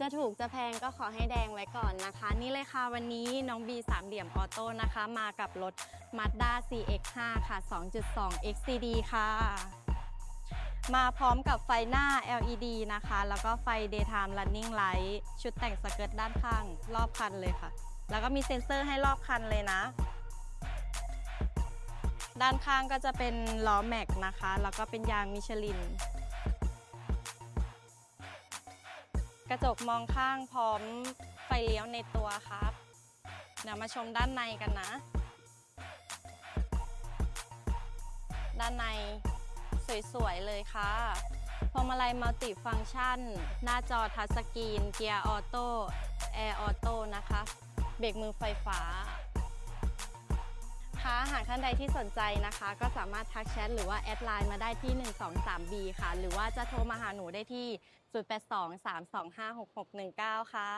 จะถูกจะแพงก็ขอให้แดงไว้ก่อนนะคะ นี่เลยค่ะวันนี้น้องบีสามเหลี่ยมออโต้นะคะ มากับรถ Mazda CX5 ค่ะ 2.2 XCD ค่ะ มาพร้อมกับไฟหน้า LED นะคะ แล้วก็ไฟ Daytime Running Light ชุดแต่งสเกิร์ตด้านข้างรอบคันเลยค่ะ แล้วก็มีเซ็นเซอร์ให้รอบคันเลยนะ ด้านข้างก็จะเป็นล้อแม็กนะคะ แล้วก็เป็นยางมิชลิน กระจกมองข้างพร้อมไฟเลี้ยวในตัวครับ เดี๋ยวมาชมด้านในกันนะ ด้านในสวยๆเลยค่ะพวงมาลัยมัลติฟังก์ชัน หน้าจอทัชสกรีน เกียร์ออโต้ แอร์ออโต้นะคะ เบรกมือไฟฟ้า หากท่านใดที่สนใจนะคะ ก็สามารถทักแชทหรือว่าแอดไลน์มาได้ที่ 123B ค่ะ หรือว่าจะโทรมาหาหนูได้ที่ 0823256619ค่ะ